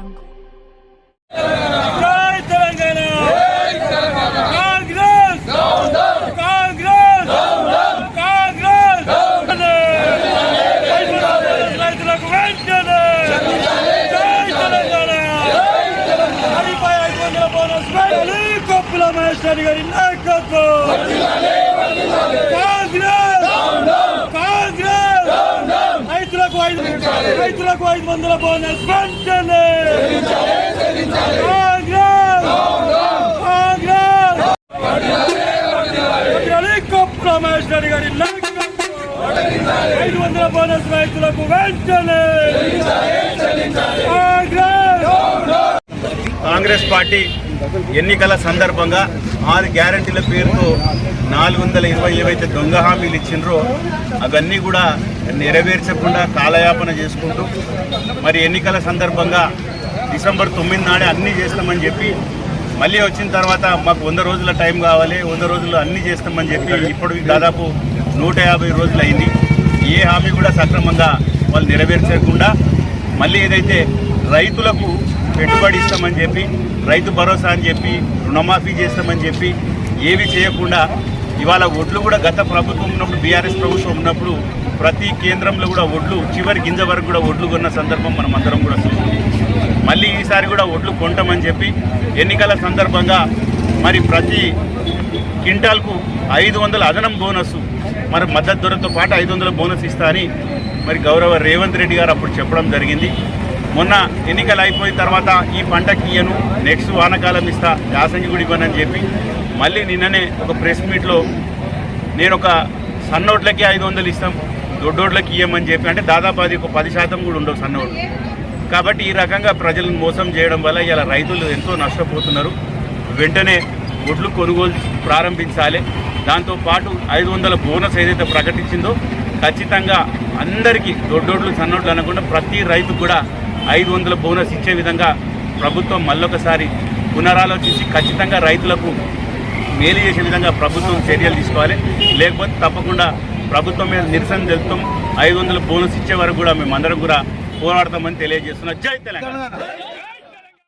రంగు Başkanı garin Akatlo! Congress Congress రైతులకు ఐదు రైతులకు ఐదు వందల బోనస్ వెంటనే రెడ్డి గారి ఐదు వందల బోనస్ రైతులకు వెంటనే కాంగ్రెస్ కాంగ్రెస్ పార్టీ ఎన్నికల సందర్భంగా ఆరు గ్యారంటీల పేరుతో నాలుగు వందల ఇరవై ఏవైతే దొంగ హామీలు ఇచ్చిండ్రో అవన్నీ కూడా నెరవేర్చకుండా కాలయాపన చేసుకుంటూ మరి ఎన్నికల సందర్భంగా డిసెంబర్ తొమ్మిది నాడే అన్నీ చేస్తామని చెప్పి మళ్ళీ వచ్చిన తర్వాత మాకు వంద రోజుల టైం కావాలి వంద రోజులు అన్నీ చేస్తామని చెప్పి ఇప్పుడు దాదాపు నూట యాభై రోజులు అయింది. ఏ హామీ కూడా సక్రమంగా వాళ్ళు నెరవేర్చకుండా మళ్ళీ ఏదైతే రైతులకు పెట్టుబడి ఇస్తామని చెప్పి రైతు భరోసా అని చెప్పి రుణమాఫీ చేస్తామని చెప్పి ఏవి చేయకుండా ఇవాళ ఒడ్లు కూడా గత ప్రభుత్వం ఉన్నప్పుడు బీఆర్ఎస్ ప్రభుత్వం ఉన్నప్పుడు ప్రతి కేంద్రంలో కూడా ఒడ్లు చివరి గింజ వరకు కూడా ఒడ్లు కొన్న సందర్భం మనం అందరం కూడా చూస్తుంది మళ్ళీ ఈసారి కూడా ఒడ్లు కొంటామని చెప్పి ఎన్నికల సందర్భంగా మరి ప్రతి క్వింటాల్కు ఐదు వందల అదనం బోనస్ మరి మద్దతు ధరతో పాటు ఐదు వందల బోనస్ ఇస్తా అని మరి గౌరవ రేవంత్ రెడ్డి గారు అప్పుడు చెప్పడం జరిగింది. మొన్న ఎన్నికలు అయిపోయిన తర్వాత ఈ పంటకి ఇయ్యను నెక్స్ట్ వానకాలం ఇస్తా యాసంగి పని ఇవ్వనని చెప్పి మళ్ళీ నిన్ననే ఒక ప్రెస్ మీట్లో నేను ఒక సన్నోట్లకి ఐదు వందలు ఇస్తాం దొడ్డోట్లకి ఇయ్యమని చెప్పి అంటే దాదాపు అది ఒక పది శాతం కూడా ఉండవు సన్నోట్లు కాబట్టి ఈ రకంగా ప్రజలను మోసం చేయడం వల్ల ఇలా రైతులు ఎంతో నష్టపోతున్నారు. వెంటనే ఒడ్లు కొనుగోలు ప్రారంభించాలి. దాంతో పాటు ఐదు వందల బోనస్ ఏదైతే ప్రకటించిందో ఖచ్చితంగా అందరికీ దొడ్డోడ్లు సన్నోడ్లు అనకుండా ప్రతి రైతుకు కూడా ఐదు వందల బోనస్ ఇచ్చే విధంగా ప్రభుత్వం మళ్ళొకసారి పునరాలోచించి ఖచ్చితంగా రైతులకు మేలు చేసే విధంగా ప్రభుత్వం చర్యలు తీసుకోవాలి. లేకపోతే తప్పకుండా ప్రభుత్వం మీద నిరసన తెలుపుతాం. ఐదు వందల బోనస్ ఇచ్చే వరకు కూడా మేమందరం కూడా పోరాడతామని తెలియజేస్తున్నా. జై తెలంగాణ.